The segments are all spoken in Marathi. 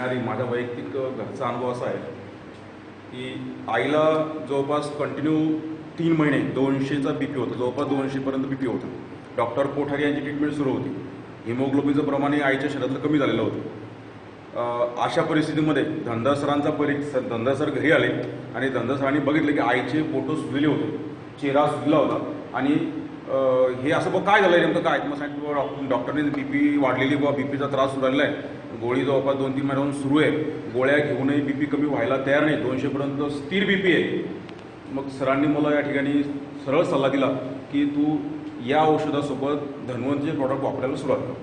आधी माझा वैयक्तिक घरचा अनुभव असा आहे की आईला जवळपास कंटिन्यू तीन महिने दोनशेचा बी पी होता. जवळपास दोनशेपर्यंत बी पी होता. डॉक्टर कोठारी यांची ट्रीटमेंट सुरू होती. हिमोग्लोबिनचं प्रमाण हे आईच्या शरीरातलं कमी झालेलं होतं. अशा परिस्थितीमध्ये धंदासरांचा परि घरी आले आणि धंदासरांनी बघितलं की आईचे फोटो सुजलेले होते. चेहरा सुजला होता आणि हे असं बघ काय झालं नेमकं काय? मग सांगितलं डॉक्टर डॉक्टरने बी पी वाढलेली बुवा बी पीचा त्रास सुरू झालेला आहे. गोळी जवळपास दोन तीन महिन्याहून सुरू आहे. गोळ्या घेऊनही बी पी कमी व्हायला तयार नाही. दोनशेपर्यंत स्थिर बी पी आहे. मग सरांनी मला या ठिकाणी सरळ सल्ला दिला की तू या औषधासोबत धन्वंतचे प्रॉडक्ट वापरायला सुरुवात कर.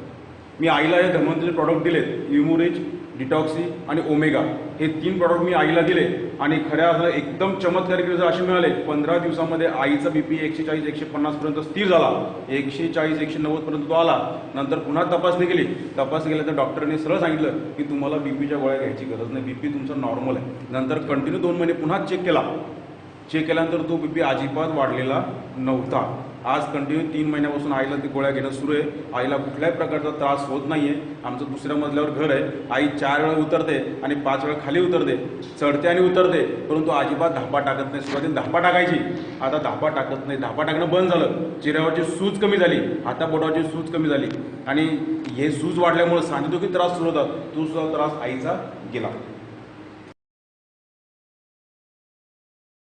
मी आईला हे धन्वंतचे प्रॉडक्ट दिलेत. युमुरिच डिटॉक्सी आणि ओमेगा हे तीन प्रॉडक्ट मी आईला दिले आणि खऱ्या अर्थानं एकदम चमत्कारिक रिझल्ट असे मिळाले. पंधरा दिवसामध्ये आईचा बी पी एकशे चाळीस एकशे पन्नासपर्यंत स्थिर झाला. एकशे चाळीस एकशे नव्वदपर्यंत तो आला. नंतर पुन्हा तपासणी केली. तपासणी केल्यानंतर डॉक्टरने सरळ सांगितलं की तुम्हाला बी पीच्या गोळ्या घ्यायची गरज नाही. बी पी तुमचा नॉर्मल आहे. नंतर कंटिन्यू दोन महिने पुन्हा चेक केला. चेक केल्यानंतर तो बीपी अजिबात वाढलेला नव्हता. आज कंटिन्यू तीन महिन्यापासून आईला ती गोळ्या घेणं सुरू आहे. आईला कुठल्याही प्रकारचा त्रास होत नाहीये. आमचं दुसऱ्या मजल्यावर घर आहे. आई चार वेळा उतरते आणि पाच वेळा खाली उतरते. चढते आणि उतरते. परंतु अजिबात धापा टाकत नाही. सुरुवातीला धापा टाकायची. आता धापा टाकत नाही. धापा टाकणं बंद झालं. चेहऱ्यावरची सूज कमी झाली. हातापोटावरची सूज कमी झाली. आणि हे सूज वाढल्यामुळे सांधेदुखी त्रास सुरू होता. तो सुद्धा त्रास आईचा गेला.